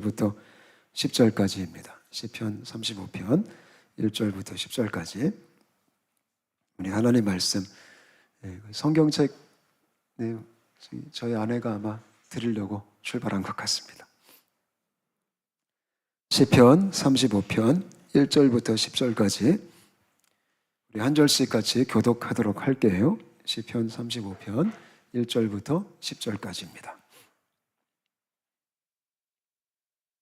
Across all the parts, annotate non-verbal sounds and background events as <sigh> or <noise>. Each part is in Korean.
부터 10절까지입니다. 시편 35편 1절부터 10절까지 우리 하나님 말씀 예, 성경책 네, 저희 아내가 아마 드리려고 출발한 것 같습니다. 시편 35편 1절부터 10절까지 우리 한 절씩 같이 교독하도록 할게요. 시편 35편 1절부터 10절까지입니다.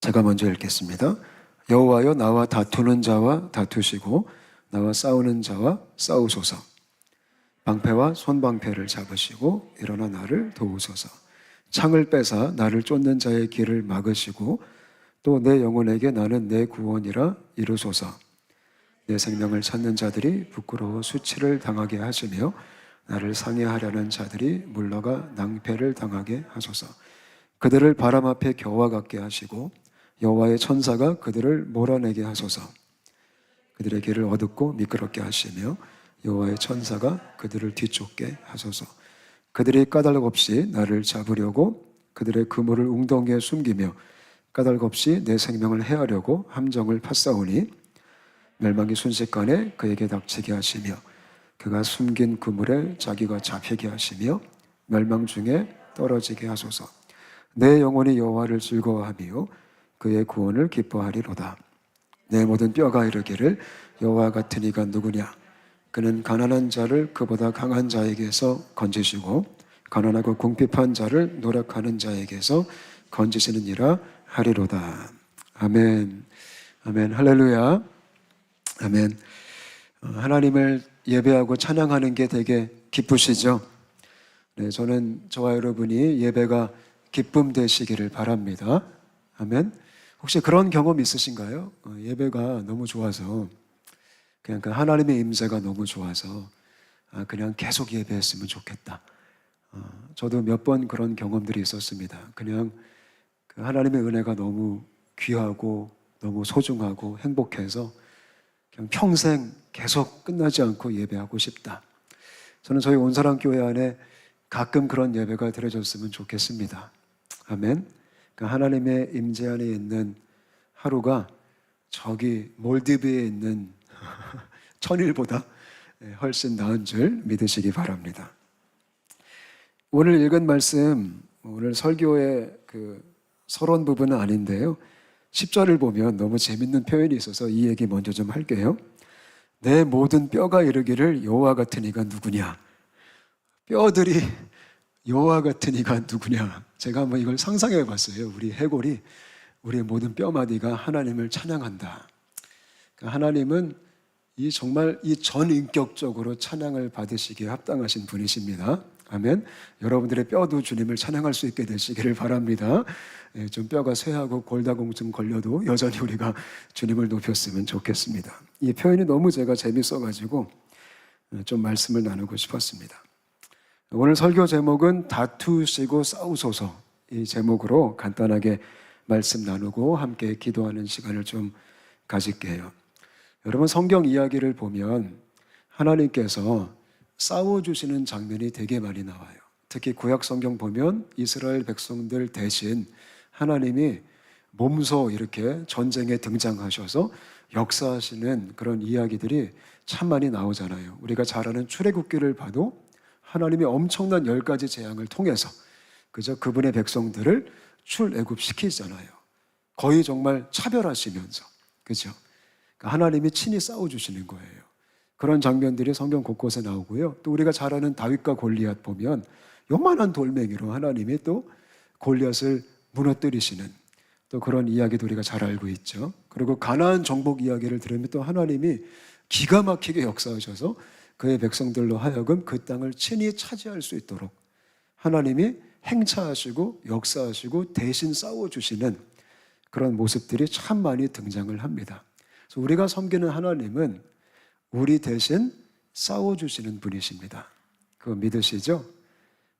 제가 먼저 읽겠습니다. 여호와여 나와 다투는 자와 다투시고 나와 싸우는 자와 싸우소서. 방패와 손방패를 잡으시고 일어나 나를 도우소서. 창을 빼사 나를 쫓는 자의 길을 막으시고 또 내 영혼에게 나는 내 구원이라 이루소서. 내 생명을 찾는 자들이 부끄러워 수치를 당하게 하시며 나를 상해하려는 자들이 물러가 낭패를 당하게 하소서. 그들을 바람 앞에 겨와 같게 하시고 여호와의 천사가 그들을 몰아내게 하소서. 그들의 길을 어둡고 미끄럽게 하시며 여호와의 천사가 그들을 뒤쫓게 하소서. 그들이 까닭 없이 나를 잡으려고 그들의 그물을 웅덩이에 숨기며 까닭 없이 내 생명을 해하려고 함정을 팠사오니 멸망이 순식간에 그에게 닥치게 하시며 그가 숨긴 그물에 자기가 잡히게 하시며 멸망 중에 떨어지게 하소서. 내 영혼이 여호와를 즐거워하며 그의 구원을 기뻐하리로다. 내 모든 뼈가 이르기를 여호와 같은 이가 누구냐? 그는 가난한 자를 그보다 강한 자에게서 건지시고 가난하고 궁핍한 자를 노력하는 자에게서 건지시느니라 하리로다. 아멘. 아멘. 할렐루야. 아멘. 어, 하나님을 예배하고 찬양하는 게 되게 기쁘시죠? 네, 저는 저와 여러분이 예배가 기쁨 되시기를 바랍니다. 아멘. 혹시 그런 경험 있으신가요? 어, 예배가 너무 좋아서 그냥 그 하나님의 임재가 너무 좋아서 아, 그냥 계속 예배했으면 좋겠다. 어, 저도 몇 번 그런 경험들이 있었습니다. 그냥 그 하나님의 은혜가 너무 귀하고 너무 소중하고 행복해서 그냥 평생 계속 끝나지 않고 예배하고 싶다. 저는 저희 온사랑 교회 안에 가끔 그런 예배가 드려졌으면 좋겠습니다. 아멘. 그 하나님의 임재 안에 있는 하루가 저기 몰디브에 있는 <laughs> 천일보다 훨씬 나은 줄 믿으시기 바랍니다. 오늘 읽은 말씀, 오늘 설교의 그 서론 부분은 아닌데요. 10절을 보면 너무 재밌는 표현이 있어서 이 얘기 먼저 좀 할게요. 내 모든 뼈가 이르기를 여호와 같은 이가 누구냐? 뼈들이 <laughs> 여호와 같은 이가 누구냐? 제가 한번 이걸 상상해 봤어요. 우리 해골이 우리의 모든 뼈마디가 하나님을 찬양한다. 그러니까 하나님은 이 정말 이 전인격적으로 찬양을 받으시기에 합당하신 분이십니다. 아멘. 여러분들의 뼈도 주님을 찬양할 수 있게 되시기를 바랍니다. 예, 좀 뼈가 쇠하고 골다공증 걸려도 여전히 우리가 주님을 높였으면 좋겠습니다. 이 표현이 너무 제가 재밌어가지고 예, 좀 말씀을 나누고 싶었습니다. 오늘 설교 제목은 다투시고 싸우소서 이 제목으로 간단하게 말씀 나누고 함께 기도하는 시간을 좀 가질게요. 여러분 성경 이야기를 보면 하나님께서 싸워주시는 장면이 되게 많이 나와요. 특히 구약 성경 보면 이스라엘 백성들 대신 하나님이 몸소 이렇게 전쟁에 등장하셔서 역사하시는 그런 이야기들이 참 많이 나오잖아요. 우리가 잘 아는 출애굽기를 봐도 하나님이 엄청난 열 가지 재앙을 통해서 그저 그분의 백성들을 출애굽시키잖아요. 거의 정말 차별하시면서 그죠? 그러니까 하나님이 친히 싸워 주시는 거예요. 그런 장면들이 성경 곳곳에 나오고요. 또 우리가 잘 아는 다윗과 골리앗 보면 요만한 돌멩이로 하나님이 또 골리앗을 무너뜨리시는 또 그런 이야기도 우리가 잘 알고 있죠. 그리고 가나안 정복 이야기를 들으면 또 하나님이 기가 막히게 역사하셔서 그의 백성들로 하여금 그 땅을 친히 차지할 수 있도록 하나님이 행차하시고 역사하시고 대신 싸워주시는 그런 모습들이 참 많이 등장을 합니다. 그래서 우리가 섬기는 하나님은 우리 대신 싸워주시는 분이십니다. 그거 믿으시죠?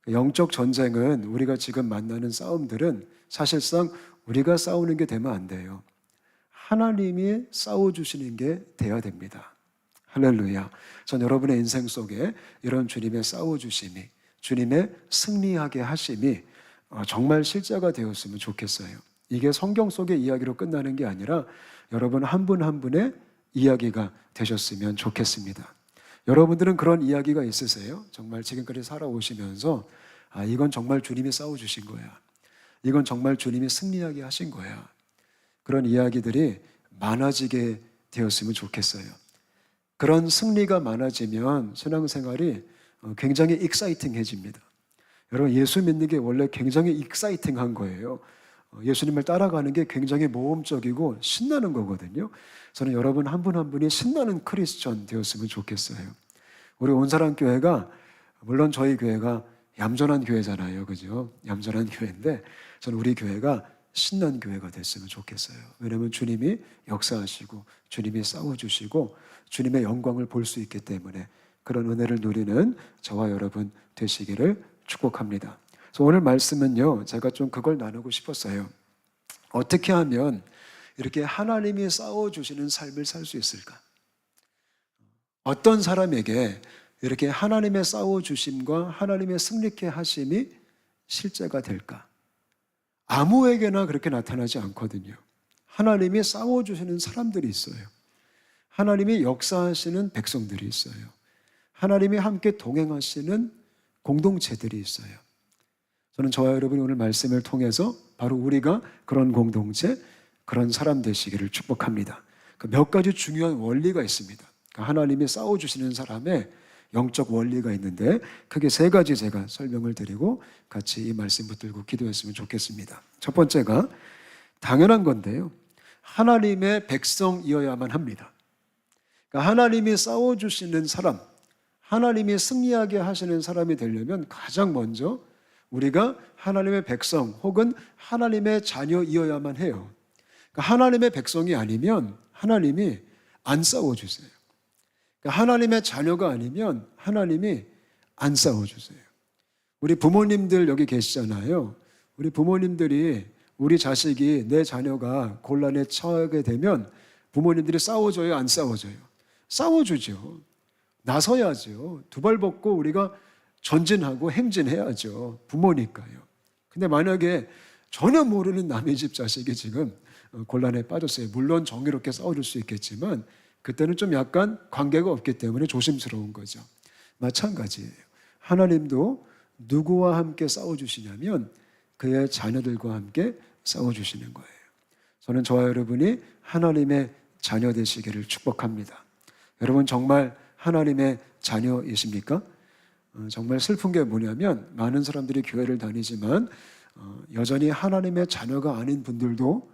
영적 전쟁은 우리가 지금 만나는 싸움들은 사실상 우리가 싸우는 게 되면 안 돼요. 하나님이 싸워주시는 게 돼야 됩니다. 할렐루야. 전 여러분의 인생 속에 이런 주님의 싸워주심이, 주님의 승리하게 하심이 어, 정말 실제가 되었으면 좋겠어요. 이게 성경 속의 이야기로 끝나는 게 아니라 여러분 한 분 한 분의 이야기가 되셨으면 좋겠습니다. 여러분들은 그런 이야기가 있으세요? 정말 지금까지 살아오시면서 아, 이건 정말 주님이 싸워주신 거야. 이건 정말 주님이 승리하게 하신 거야. 그런 이야기들이 많아지게 되었으면 좋겠어요. 그런 승리가 많아지면 신앙생활이 어, 굉장히 익사이팅해집니다. 여러분 예수 믿는 게 원래 굉장히 익사이팅한 거예요. 어, 예수님을 따라가는 게 굉장히 모험적이고 신나는 거거든요. 저는 여러분 한 분한 분이 신나는 크리스천 되었으면 좋겠어요. 우리 온사람 교회가 물론 저희 교회가 얌전한 교회잖아요. 그죠? 얌전한 교회인데 저는 우리 교회가 신난 교회가 됐으면 좋겠어요. 왜냐하면 주님이 역사하시고 주님이 싸워주시고 주님의 영광을 볼 수 있기 때문에 그런 은혜를 누리는 저와 여러분 되시기를 축복합니다. 그래서 오늘 말씀은요, 제가 좀 그걸 나누고 싶었어요. 어떻게 하면 이렇게 하나님이 싸워주시는 삶을 살 수 있을까? 어떤 사람에게 이렇게 하나님의 싸워주심과 하나님의 승리케 하심이 실제가 될까? 아무에게나 그렇게 나타나지 않거든요. 하나님이 싸워주시는 사람들이 있어요. 하나님이 역사하시는 백성들이 있어요. 하나님이 함께 동행하시는 공동체들이 있어요. 저는 저와 여러분이 오늘 말씀을 통해서 바로 우리가 그런 공동체, 그런 사람 되시기를 축복합니다. 그몇 가지 중요한 원리가 있습니다. 그러니까 하나님이 싸워주시는 사람의 영적 원리가 있는데 크게 세 가지 제가 설명을 드리고 같이 이 말씀 붙들고 기도했으면 좋겠습니다. 첫 번째가 당연한 건데요. 하나님의 백성이어야만 합니다. 그러니까 하나님이 싸워주시는 사람, 하나님이 승리하게 하시는 사람이 되려면 가장 먼저 우리가 하나님의 백성 혹은 하나님의 자녀이어야만 해요. 그러니까 하나님의 백성이 아니면 하나님이 안 싸워주세요. 하나님의 자녀가 아니면 하나님이 안 싸워주세요. 우리 부모님들 여기 계시잖아요. 우리 부모님들이 우리 자식이 내 자녀가 곤란에 처하게 되면 부모님들이 싸워줘요, 안 싸워줘요? 싸워주죠. 나서야죠. 두 발 벗고 우리가 전진하고 행진해야죠. 부모니까요. 근데 만약에 전혀 모르는 남의 집 자식이 지금 곤란에 빠졌어요. 물론 정의롭게 싸워줄 수 있겠지만 그때는 좀 약간 관계가 없기 때문에 조심스러운 거죠. 마찬가지예요. 하나님도 누구와 함께 싸워주시냐면 그의 자녀들과 함께 싸워주시는 거예요. 저는 저와 여러분이 하나님의 자녀 되시기를 축복합니다. 여러분 정말 하나님의 자녀이십니까? 어, 정말 슬픈 게 뭐냐면 많은 사람들이 교회를 다니지만 어, 여전히 하나님의 자녀가 아닌 분들도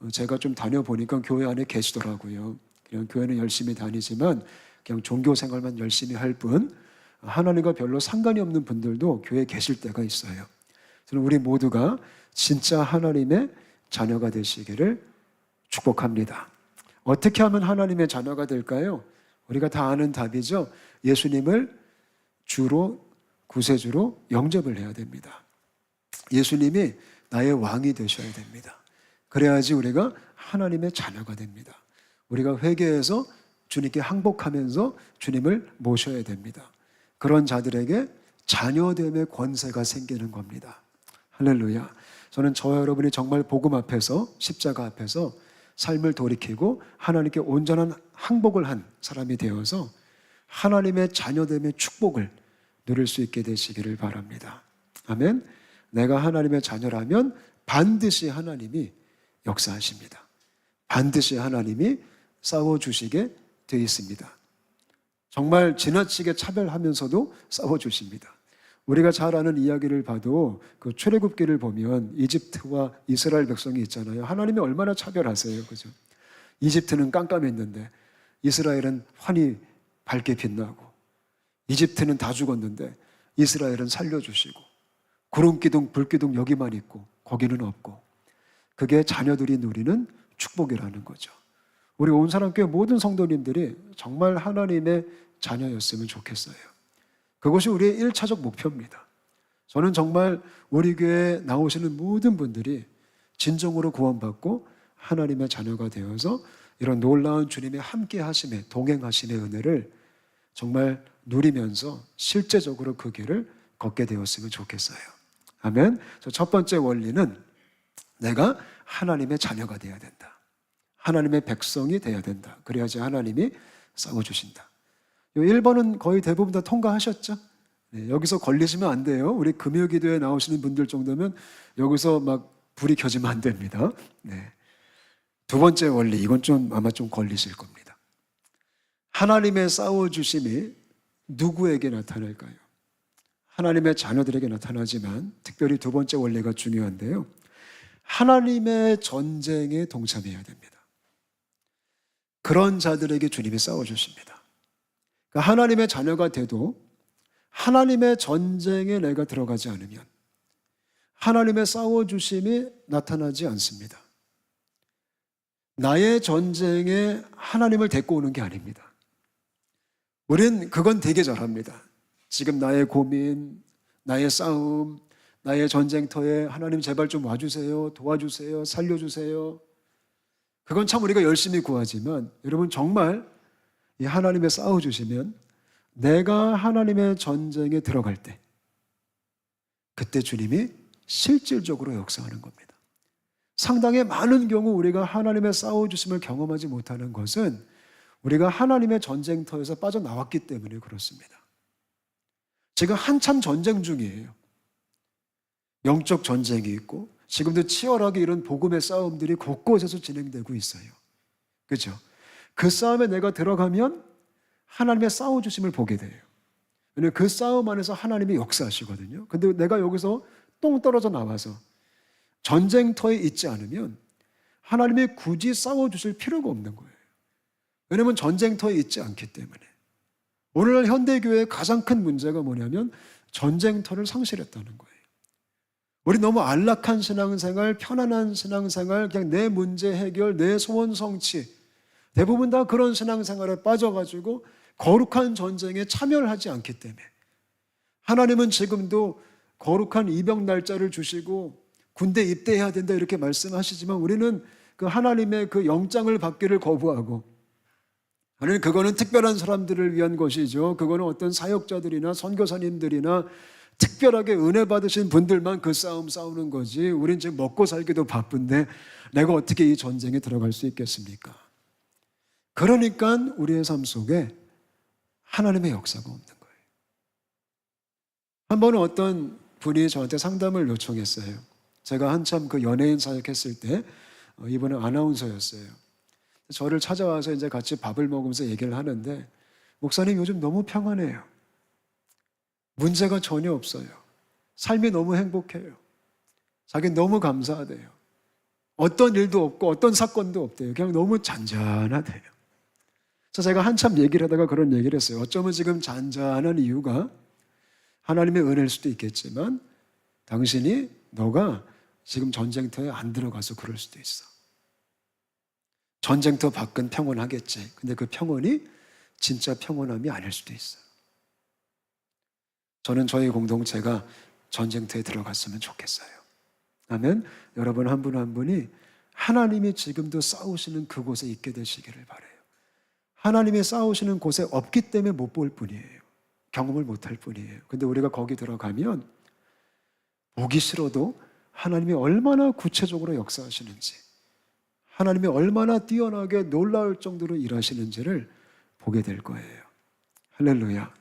어, 제가 좀 다녀보니까 교회 안에 계시더라고요. 그냥 교회는 열심히 다니지만 그냥 종교 생활만 열심히 할 뿐 하나님과 별로 상관이 없는 분들도 교회에 계실 때가 있어요. 저는 우리 모두가 진짜 하나님의 자녀가 되시기를 축복합니다. 어떻게 하면 하나님의 자녀가 될까요? 우리가 다 아는 답이죠. 예수님을 주로 구세주로 영접을 해야 됩니다. 예수님이 나의 왕이 되셔야 됩니다. 그래야지 우리가 하나님의 자녀가 됩니다. 우리가 회개해서 주님께 항복하면서 주님을 모셔야 됩니다. 그런 자들에게 자녀됨의 권세가 생기는 겁니다. 할렐루야. 저는 저와 여러분이 정말 복음 앞에서 십자가 앞에서 삶을 돌이키고 하나님께 온전한 항복을 한 사람이 되어서 하나님의 자녀됨의 축복을 누릴 수 있게 되시기를 바랍니다. 아멘. 내가 하나님의 자녀라면 반드시 하나님이 역사하십니다. 반드시 하나님이 싸워주시게 되어 있습니다. 정말 지나치게 차별하면서도 싸워주십니다. 우리가 잘 아는 이야기를 봐도 그 출애굽기를 보면 이집트와 이스라엘 백성이 있잖아요. 하나님이 얼마나 차별하세요. 그죠? 이집트는 깜깜했는데 이스라엘은 환히 밝게 빛나고 이집트는 다 죽었는데 이스라엘은 살려주시고 구름 기둥, 불 기둥 여기만 있고 거기는 없고 그게 자녀들이 누리는 축복이라는 거죠. 우리 온 사람교회 모든 성도님들이 정말 하나님의 자녀였으면 좋겠어요. 그것이 우리의 1차적 목표입니다. 저는 정말 우리 교회에 나오시는 모든 분들이 진정으로 구원받고 하나님의 자녀가 되어서 이런 놀라운 주님의 함께 하심에 동행하심의 은혜를 정말 누리면서 실제적으로 그 길을 걷게 되었으면 좋겠어요. 아멘. 첫 번째 원리는 내가 하나님의 자녀가 되어야 된다. 하나님의 백성이 되어야 된다. 그래야지 하나님이 싸워주신다. 1번은 거의 대부분 다 통과하셨죠? 네, 여기서 걸리시면 안 돼요. 우리 금요 기도에 나오시는 분들 정도면 여기서 막 불이 켜지면 안 됩니다. 네. 두 번째 원리, 이건 좀 아마 좀 걸리실 겁니다. 하나님의 싸워주심이 누구에게 나타날까요? 하나님의 자녀들에게 나타나지만 특별히 두 번째 원리가 중요한데요. 하나님의 전쟁에 동참해야 됩니다. 그런 자들에게 주님이 싸워주십니다. 그러니까 하나님의 자녀가 돼도 하나님의 전쟁에 내가 들어가지 않으면 하나님의 싸워주심이 나타나지 않습니다. 나의 전쟁에 하나님을 데리고 오는 게 아닙니다. 우린 그건 되게 잘합니다. 지금 나의 고민, 나의 싸움, 나의 전쟁터에 하나님 제발 좀 와주세요, 도와주세요, 살려주세요. 그건 참 우리가 열심히 구하지만 여러분 정말 이 하나님의 싸워 주시면 내가 하나님의 전쟁에 들어갈 때 그때 주님이 실질적으로 역사하는 겁니다. 상당히 많은 경우 우리가 하나님의 싸워 주심을 경험하지 못하는 것은 우리가 하나님의 전쟁터에서 빠져나왔기 때문에 그렇습니다. 지금 한참 전쟁 중이에요. 영적 전쟁이 있고 지금도 치열하게 이런 복음의 싸움들이 곳곳에서 진행되고 있어요. 그죠? 그 싸움에 내가 들어가면 하나님의 싸워주심을 보게 돼요. 왜냐하면 그 싸움 안에서 하나님이 역사하시거든요. 근데 내가 여기서 똥 떨어져 나와서 전쟁터에 있지 않으면 하나님이 굳이 싸워주실 필요가 없는 거예요. 왜냐하면 전쟁터에 있지 않기 때문에. 오늘날 현대교회의 가장 큰 문제가 뭐냐면 전쟁터를 상실했다는 거예요. 우리 너무 안락한 신앙생활, 편안한 신앙생활, 그냥 내 문제 해결, 내 소원 성취. 대부분 다 그런 신앙생활에 빠져가지고 거룩한 전쟁에 참여를 하지 않기 때문에. 하나님은 지금도 거룩한 입영 날짜를 주시고 군대 입대해야 된다 이렇게 말씀하시지만 우리는 그 하나님의 그 영장을 받기를 거부하고 하나님 그거는 특별한 사람들을 위한 것이죠. 그거는 어떤 사역자들이나 선교사님들이나 특별하게 은혜 받으신 분들만 그 싸움 싸우는 거지. 우린 지금 먹고 살기도 바쁜데 내가 어떻게 이 전쟁에 들어갈 수 있겠습니까? 그러니까 우리의 삶 속에 하나님의 역사가 없는 거예요. 한 번은 어떤 분이 저한테 상담을 요청했어요. 제가 한참 그 연예인 사역했을 때 어, 이분은 아나운서였어요. 저를 찾아와서 이제 같이 밥을 먹으면서 얘기를 하는데 목사님 요즘 너무 평안해요. 문제가 전혀 없어요. 삶이 너무 행복해요. 자기 너무 감사하대요. 어떤 일도 없고 어떤 사건도 없대요. 그냥 너무 잔잔하대요. 그래서 제가 한참 얘기를 하다가 그런 얘기를 했어요. 어쩌면 지금 잔잔한 이유가 하나님의 은혜일 수도 있겠지만 당신이 너가 지금 전쟁터에 안 들어가서 그럴 수도 있어. 전쟁터 밖은 평온하겠지. 근데 그 평온이 진짜 평온함이 아닐 수도 있어. 저는 저희 공동체가 전쟁터에 들어갔으면 좋겠어요. 아멘. 여러분 한분한 분이 하나님이 지금도 싸우시는 그곳에 있게 되시기를 바래요. 하나님이 싸우시는 곳에 없기 때문에 못 볼 뿐이에요. 경험을 못 할 뿐이에요. 근데 우리가 거기 들어가면 보기 싫어도 하나님이 얼마나 구체적으로 역사하시는지, 하나님이 얼마나 뛰어나게 놀라울 정도로 일하시는지를 보게 될 거예요. 할렐루야.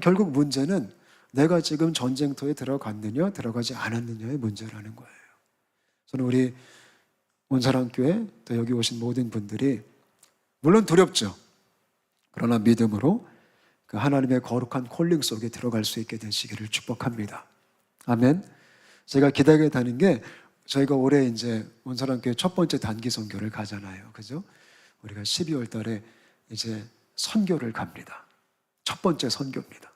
결국 문제는 내가 지금 전쟁터에 들어갔느냐, 들어가지 않았느냐의 문제라는 거예요. 저는 우리 온사랑교회 또 여기 오신 모든 분들이 물론 두렵죠. 그러나 믿음으로 그 하나님의 거룩한 콜링 속에 들어갈 수 있게 되시기를 축복합니다. 아멘. 제가 기대하게 되는 게 저희가 올해 이제 온사랑교회 첫 번째 단기 선교를 가잖아요. 그죠? 우리가 12월 달에 이제 선교를 갑니다. 첫 번째 선교입니다.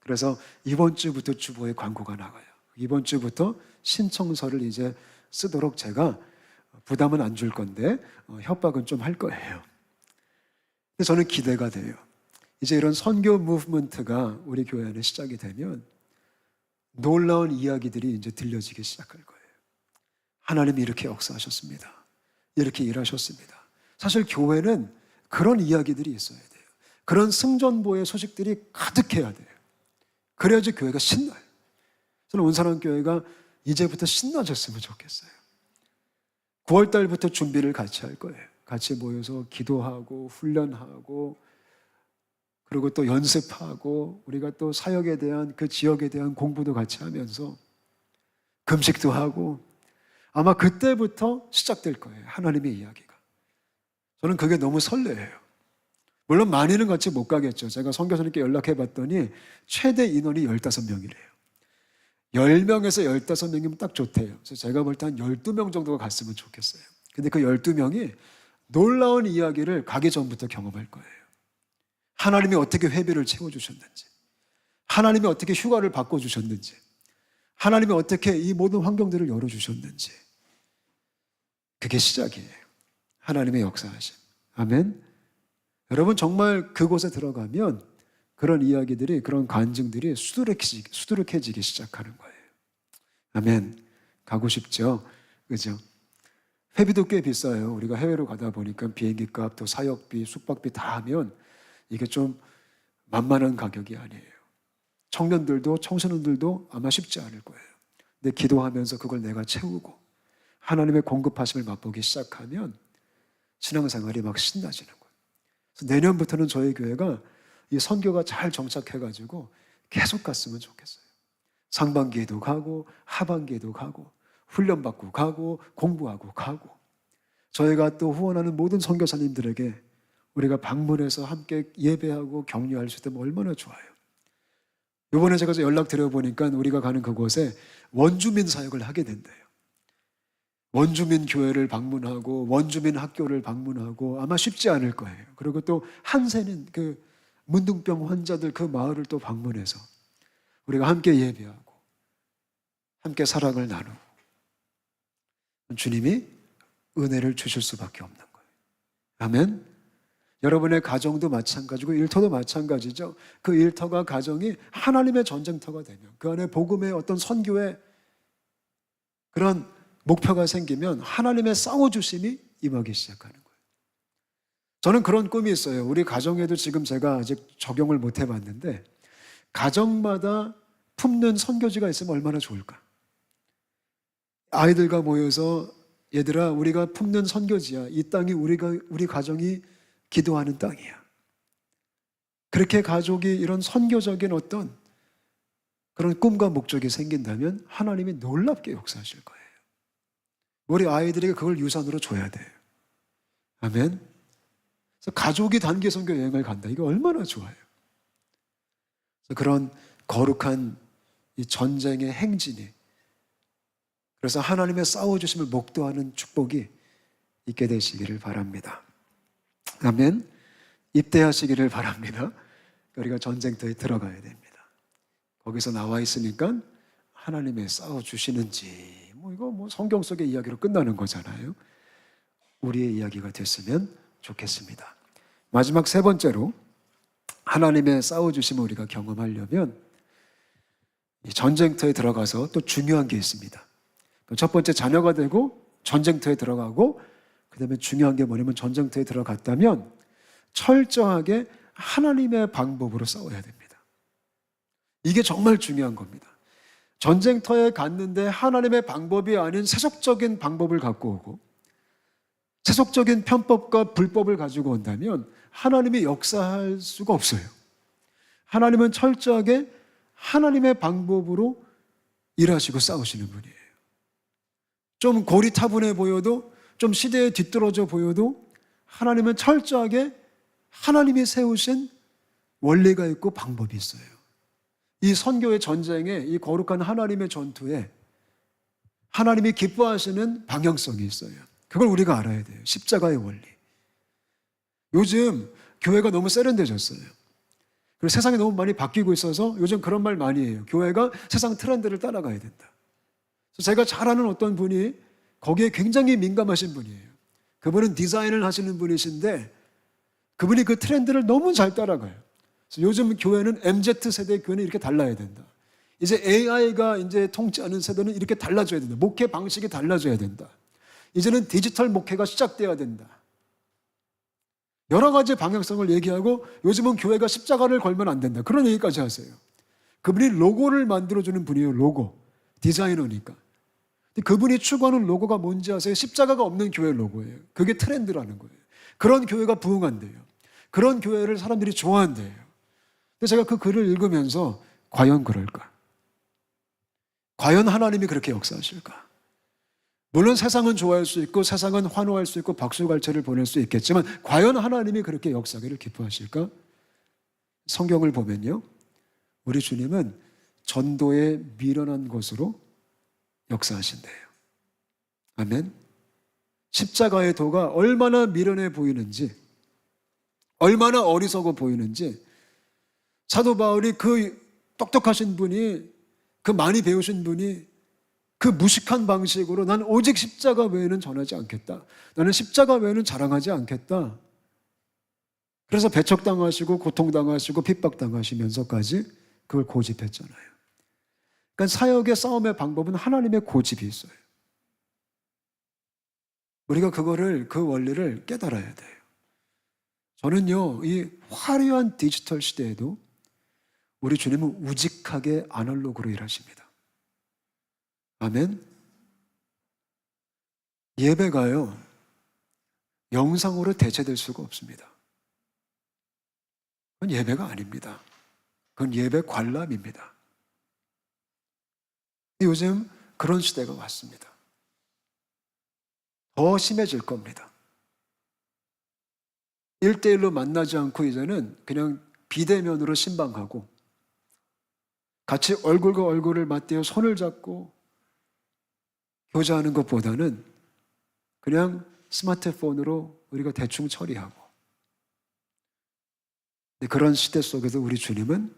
그래서 이번 주부터 주보에 광고가 나가요. 이번 주부터 신청서를 이제 쓰도록 제가 부담은 안 줄 건데 어, 협박은 좀 할 거예요. 근데 저는 기대가 돼요. 이제 이런 선교 무브먼트가 우리 교회 안에 시작이 되면 놀라운 이야기들이 이제 들려지기 시작할 거예요. 하나님이 이렇게 역사하셨습니다. 이렇게 일하셨습니다. 사실 교회는 그런 이야기들이 있어야 돼요. 그런 승전보의 소식들이 가득해야 돼요. 그래야지 교회가 신나요. 저는 온사람 교회가 이제부터 신나졌으면 좋겠어요. 9월 달부터 준비를 같이 할 거예요. 같이 모여서 기도하고 훈련하고 그리고 또 연습하고 우리가 또 사역에 대한 그 지역에 대한 공부도 같이 하면서 금식도 하고 아마 그때부터 시작될 거예요. 하나님의 이야기가. 저는 그게 너무 설레요. 물론 많이는 같이 못 가겠죠. 제가 선교사님께 연락해 봤더니 최대 인원이 15명이래요. 10명에서 15명이면 딱 좋대요. 그래서 제가 볼 때 한 12명 정도가 갔으면 좋겠어요. 근데 그 12명이 놀라운 이야기를 가기 전부터 경험할 거예요. 하나님이 어떻게 회비를 채워주셨는지, 하나님이 어떻게 휴가를 바꿔주셨는지, 하나님이 어떻게 이 모든 환경들을 열어주셨는지. 그게 시작이에요. 하나님의 역사하심. 아멘. 여러분 정말 그곳에 들어가면 그런 이야기들이 그런 간증들이 수두룩해지기, 수두룩해지기 시작하는 거예요. 아멘. 가고 싶죠. 그죠? 회비도 꽤 비싸요. 우리가 해외로 가다 보니까 비행기 값, 또 사역비, 숙박비 다 하면 이게 좀 만만한 가격이 아니에요. 청년들도 청소년들도 아마 쉽지 않을 거예요. 근데 기도하면서 그걸 내가 채우고 하나님의 공급하심을 맛보기 시작하면 신앙생활이 막 신나지는 거예요. 내년부터는 저희 교회가 이 선교가 잘 정착해가지고 계속 갔으면 좋겠어요. 상반기에도 가고 하반기에도 가고 훈련받고 가고 공부하고 가고 저희가 또 후원하는 모든 선교사님들에게 우리가 방문해서 함께 예배하고 격려할 수 있다면 얼마나 좋아요. 이번에 제가 연락 드려 보니까 우리가 가는 그곳에 원주민 사역을 하게 된대요. 원주민 교회를 방문하고 원주민 학교를 방문하고 아마 쉽지 않을 거예요. 그리고 또 한세는 그 문둥병 환자들 그 마을을 또 방문해서 우리가 함께 예배하고 함께 사랑을 나누고 주님이 은혜를 주실 수밖에 없는 거예요. 아멘. 여러분의 가정도 마찬가지고 일터도 마찬가지죠. 그 일터가 가정이 하나님의 전쟁터가 되면 그 안에 복음의 어떤 선교의 그런 목표가 생기면 하나님의 싸워주심이 임하기 시작하는 거예요. 저는 그런 꿈이 있어요. 우리 가정에도 지금 제가 아직 적용을 못 해봤는데 가정마다 품는 선교지가 있으면 얼마나 좋을까? 아이들과 모여서 얘들아 우리가 품는 선교지야. 이 땅이 우리가 우리 가정이 기도하는 땅이야. 그렇게 가족이 이런 선교적인 어떤 그런 꿈과 목적이 생긴다면 하나님이 놀랍게 역사하실 거예요. 우리 아이들에게 그걸 유산으로 줘야 돼요. 아멘. 그래서 가족이 단기 선교 여행을 간다. 이거 얼마나 좋아요. 그런 거룩한 이 전쟁의 행진이 그래서 하나님의 싸워 주심을 목도하는 축복이 있게 되시기를 바랍니다. 아멘. 입대하시기를 바랍니다. 우리가 전쟁터에 들어가야 됩니다. 거기서 나와 있으니까 하나님의 싸워 주시는지 뭐 이거 뭐 성경 속의 이야기로 끝나는 거잖아요. 우리의 이야기가 됐으면 좋겠습니다. 마지막 세 번째로 하나님의 싸워 주심을 우리가 경험하려면 이 전쟁터에 들어가서 또 중요한 게 있습니다. 첫 번째 자녀가 되고 전쟁터에 들어가고 그 다음에 중요한 게 뭐냐면 전쟁터에 들어갔다면 철저하게 하나님의 방법으로 싸워야 됩니다. 이게 정말 중요한 겁니다. 전쟁터에 갔는데 하나님의 방법이 아닌 세속적인 방법을 갖고 오고 세속적인 편법과 불법을 가지고 온다면 하나님이 역사할 수가 없어요. 하나님은 철저하게 하나님의 방법으로 일하시고 싸우시는 분이에요. 좀 고리타분해 보여도 좀 시대에 뒤떨어져 보여도 하나님은 철저하게 하나님이 세우신 원리가 있고 방법이 있어요. 이 선교의 전쟁에 이 거룩한 하나님의 전투에 하나님이 기뻐하시는 방향성이 있어요. 그걸 우리가 알아야 돼요. 십자가의 원리. 요즘 교회가 너무 세련돼졌어요. 그리고 세상이 너무 많이 바뀌고 있어서 요즘 그런 말 많이 해요. 교회가 세상 트렌드를 따라가야 된다. 제가 잘 아는 어떤 분이 거기에 굉장히 민감하신 분이에요. 그분은 디자인을 하시는 분이신데 그분이 그 트렌드를 너무 잘 따라가요. 요즘 교회는 MZ 세대 교회는 이렇게 달라야 된다. 이제 AI가 이제 통치하는 세대는 이렇게 달라져야 된다. 목회 방식이 달라져야 된다. 이제는 디지털 목회가 시작돼야 된다. 여러 가지 방향성을 얘기하고 요즘은 교회가 십자가를 걸면 안 된다. 그런 얘기까지 하세요. 그분이 로고를 만들어주는 분이에요. 로고. 디자이너니까. 그분이 추구하는 로고가 뭔지 아세요? 십자가가 없는 교회 로고예요. 그게 트렌드라는 거예요. 그런 교회가 부흥한대요. 그런 교회를 사람들이 좋아한대요. 근데 제가 그 글을 읽으면서 과연 그럴까? 과연 하나님이 그렇게 역사하실까? 물론 세상은 좋아할 수 있고 세상은 환호할 수 있고 박수갈채를 보낼 수 있겠지만 과연 하나님이 그렇게 역사기를 기뻐하실까? 성경을 보면요. 우리 주님은 전도에 미련한 것으로 역사하신대요. 아멘. 십자가의 도가 얼마나 미련해 보이는지, 얼마나 어리석어 보이는지, 사도 바울이 그 똑똑하신 분이, 그 많이 배우신 분이 그 무식한 방식으로 난 오직 십자가 외에는 전하지 않겠다. 나는 십자가 외에는 자랑하지 않겠다. 그래서 배척당하시고 고통당하시고 핍박당하시면서까지 그걸 고집했잖아요. 그러니까 사역의 싸움의 방법은 하나님의 고집이 있어요. 우리가 그거를 그 원리를 깨달아야 돼요. 저는요, 이 화려한 디지털 시대에도 우리 주님은 우직하게 아날로그로 일하십니다. 아멘. 예배가요, 영상으로 대체될 수가 없습니다. 그건 예배가 아닙니다. 그건 예배 관람입니다. 요즘 그런 시대가 왔습니다. 더 심해질 겁니다. 1대1로 만나지 않고 이제는 그냥 비대면으로 신방하고 같이 얼굴과 얼굴을 맞대어 손을 잡고 교제하는 것보다는 그냥 스마트폰으로 우리가 대충 처리하고 그런 시대 속에서 우리 주님은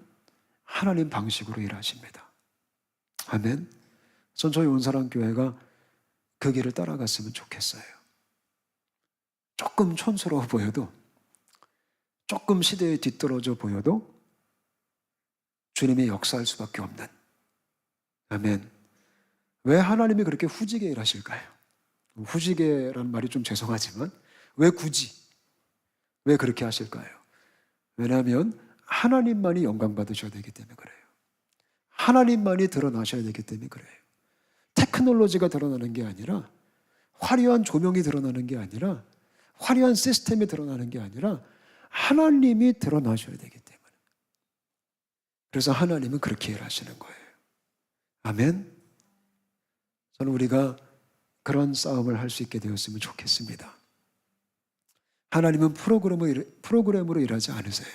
하나님 방식으로 일하십니다. 아멘. 전 저희 온사람 교회가 그 길을 따라갔으면 좋겠어요. 조금 촌스러워 보여도, 조금 시대에 뒤떨어져 보여도 주님이 역사할 수밖에 없는. 아멘. 왜 하나님이 그렇게 후지게 일하실까요? 후지게란 말이 좀 죄송하지만 왜 굳이 왜 그렇게 하실까요? 왜냐하면 하나님만이 영광 받으셔야 되기 때문에 그래요. 하나님만이 드러나셔야 되기 때문에 그래요. 테크놀로지가 드러나는 게 아니라 화려한 조명이 드러나는 게 아니라 화려한 시스템이 드러나는 게 아니라 하나님이 드러나셔야 되기 때문에. 그래서 하나님은 그렇게 일하시는 거예요. 아멘. 저는 우리가 그런 싸움을 할 수 있게 되었으면 좋겠습니다. 하나님은 프로그램으로, 일하지 않으세요.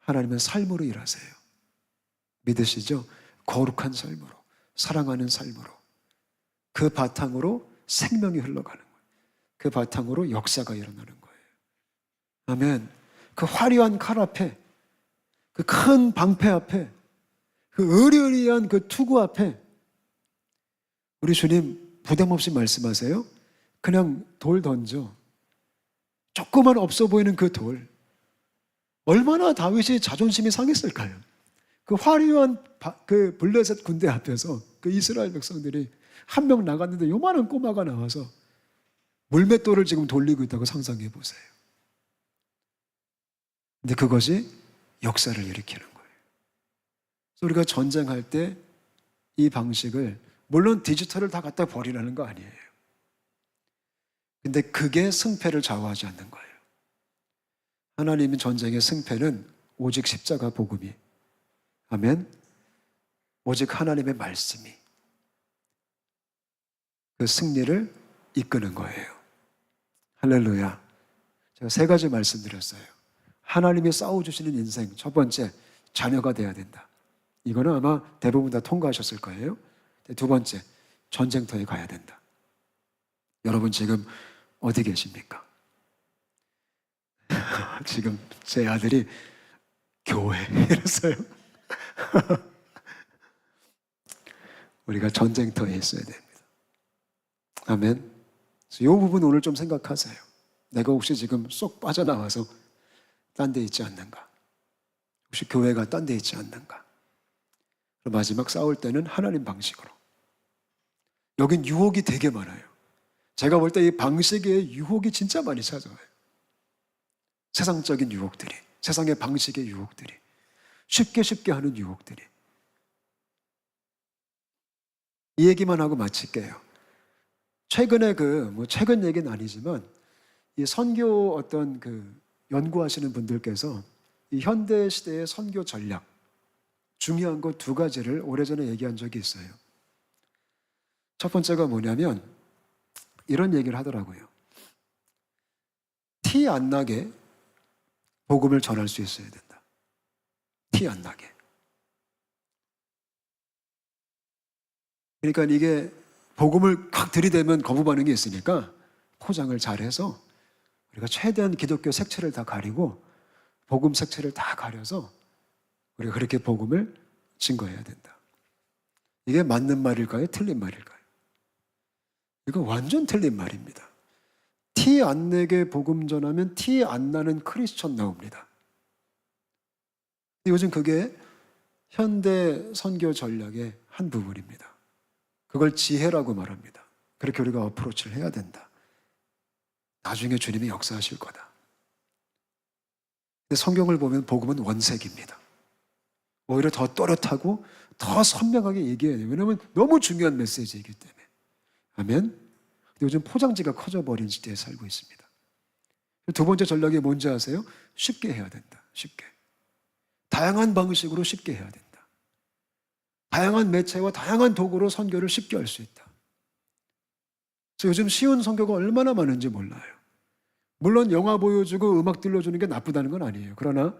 하나님은 삶으로 일하세요. 믿으시죠? 거룩한 삶으로, 사랑하는 삶으로. 그 바탕으로 생명이 흘러가는 거예요. 그 바탕으로 역사가 일어나는 거예요. 아멘. 그 화려한 칼 앞에, 그 큰 방패 앞에, 그 의리의리한 그 투구 앞에 우리 주님 부담 없이 말씀하세요. 그냥 돌 던져. 조그만 없어 보이는 그 돌. 얼마나 다윗이 자존심이 상했을까요? 그 화려한 바- 그 블레셋 군대 앞에서 그 이스라엘 백성들이 한 명 나갔는데 요만한 꼬마가 나와서 물맷돌을 지금 돌리고 있다고 상상해 보세요. 근데 그것이 역사를 일으키는 거예요. 우리가 전쟁할 때 이 방식을 물론 디지털을 다 갖다 버리라는 거 아니에요. 근데 그게 승패를 좌우하지 않는 거예요. 하나님의 전쟁의 승패는 오직 십자가 복음이 아멘. 오직 하나님의 말씀이 그 승리를 이끄는 거예요. 할렐루야. 제가 세 가지 말씀드렸어요. 하나님이 싸워주시는 인생. 첫 번째, 자녀가 돼야 된다. 이거는 아마 대부분 다 통과하셨을 거예요. 두 번째, 전쟁터에 가야 된다. 여러분 지금 어디 계십니까? <laughs> 지금 제 아들이 교회 <laughs> 이랬어요. <laughs> 우리가 전쟁터에 있어야 됩니다. 아멘. 이 부분 오늘 좀 생각하세요. 내가 혹시 지금 쏙 빠져나와서 딴 데 있지 않는가? 혹시 교회가 딴 데 있지 않는가? 마지막 싸울 때는 하나님 방식으로. 여긴 유혹이 되게 많아요. 제가 볼 때 이 방식의 유혹이 진짜 많이 찾아와요. 세상적인 유혹들이, 세상의 방식의 유혹들이, 쉽게 쉽게 하는 유혹들이. 이 얘기만 하고 마칠게요. 최근에 그, 뭐 최근 얘기는 아니지만, 이 선교 어떤 그 연구하시는 분들께서 이 현대 시대의 선교 전략, 중요한 거두 가지를 오래전에 얘기한 적이 있어요. 첫 번째가 뭐냐면, 이런 얘기를 하더라고요. 티 안 나게 복음을 전할 수 있어야 된다. 티 안 나게. 그러니까 이게 복음을 확 들이대면 거부 반응이 있으니까 포장을 잘해서 우리가 최대한 기독교 색채를 다 가리고 복음 색채를 다 가려서 우리가 그렇게 복음을 증거해야 된다. 이게 맞는 말일까요? 틀린 말일까요? 이거 완전 틀린 말입니다. 티 안 내게 복음 전하면 티 안 나는 크리스천 나옵니다. 요즘 그게 현대 선교 전략의 한 부분입니다. 그걸 지혜라고 말합니다. 그렇게 우리가 어프로치를 해야 된다. 나중에 주님이 역사하실 거다. 성경을 보면 복음은 원색입니다. 오히려 더 또렷하고 더 선명하게 얘기해야 돼요. 왜냐하면 너무 중요한 메시지이기 때문에. 아멘. 요즘 포장지가 커져버린 시대에 살고 있습니다. 두 번째 전략이 뭔지 아세요? 쉽게 해야 된다. 쉽게. 다양한 방식으로 쉽게 해야 된다. 다양한 매체와 다양한 도구로 선교를 쉽게 할 수 있다. 그래서 요즘 쉬운 선교가 얼마나 많은지 몰라요. 물론 영화 보여주고 음악 들려주는 게 나쁘다는 건 아니에요. 그러나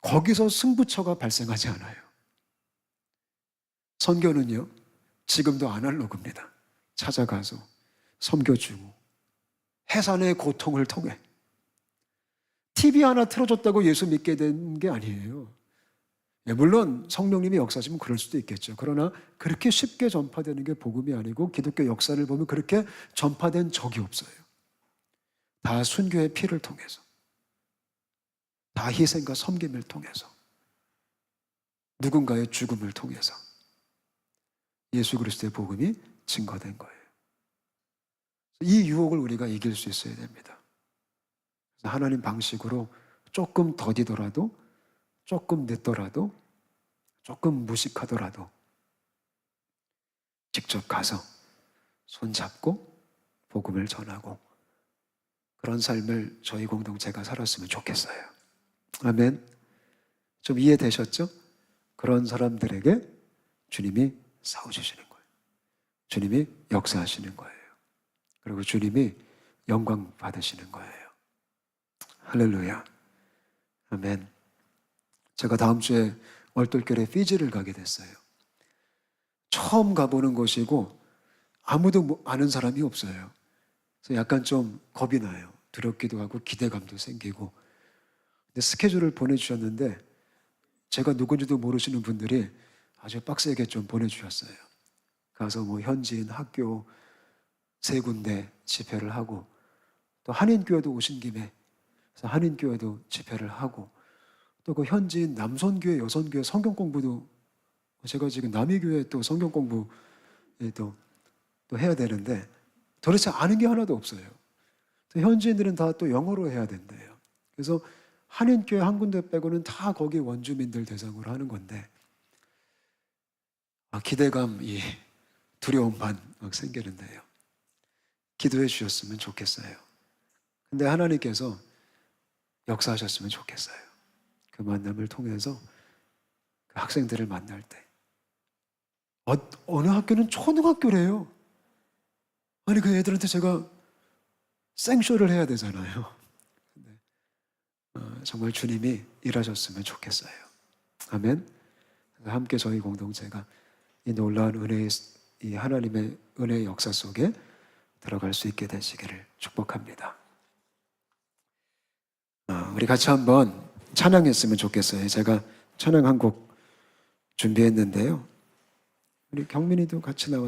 거기서 승부처가 발생하지 않아요. 선교는요, 지금도 아날로그입니다. 찾아가서 섬겨주고 해산의 고통을 통해 TV 하나 틀어줬다고 예수 믿게 된 게 아니에요. 예, 물론 성령님이 역사시면 그럴 수도 있겠죠. 그러나 그렇게 쉽게 전파되는 게 복음이 아니고 기독교 역사를 보면 그렇게 전파된 적이 없어요. 다 순교의 피를 통해서, 다 희생과 섬김을 통해서, 누군가의 죽음을 통해서 예수 그리스도의 복음이 증거된 거예요. 이 유혹을 우리가 이길 수 있어야 됩니다. 하나님 방식으로 조금 더디더라도 조금 늦더라도 조금 무식하더라도 직접 가서 손잡고 복음을 전하고 그런 삶을 저희 공동체가 살았으면 좋겠어요. 아멘. 좀 이해되셨죠? 그런 사람들에게 주님이 싸워주시는 거예요. 주님이 역사하시는 거예요. 그리고 주님이 영광 받으시는 거예요. 할렐루야. 아멘. 제가 다음 주에 얼떨결에 피지를 가게 됐어요. 처음 가보는 곳이고 아무도 뭐 아는 사람이 없어요. 그래서 약간 좀 겁이 나요. 두렵기도 하고 기대감도 생기고. 근데 스케줄을 보내주셨는데 제가 누군지도 모르시는 분들이 아주 빡세게 좀 보내주셨어요. 가서 뭐 현지인 학교 세 군데 집회를 하고 또 한인교회도 오신 김에 한인교회도 집회를 하고 또 그 현지인 남선교회, 여선교회 성경 공부도 제가 지금 남이교회 또 성경 공부 또, 또 해야 되는데 도대체 아는 게 하나도 없어요. 또 현지인들은 다 또 영어로 해야 된대요. 그래서 한인교회 한 군데 빼고는 다 거기 원주민들 대상으로 하는 건데 아, 기대감이 두려움 반 막 생기는데요. 기도해 주셨으면 좋겠어요. 근데 하나님께서 역사하셨으면 좋겠어요. 그 만남을 통해서 그 학생들을 만날 때 어, 어느 학교는 초등학교래요. 아니 그 애들한테 제가 생쇼를 해야 되잖아요. 근데, 어, 정말 주님이 일하셨으면 좋겠어요. 아멘. 함께 저희 공동체가 이 놀라운 은혜의 이 하나님의 은혜의 역사 속에 들어갈 수 있게 되시기를 축복합니다. 어, 우리 같이 한번 찬양했으면 좋겠어요. 제가 찬양 한 곡 준비했는데요. 우리 경민이도 같이 나와서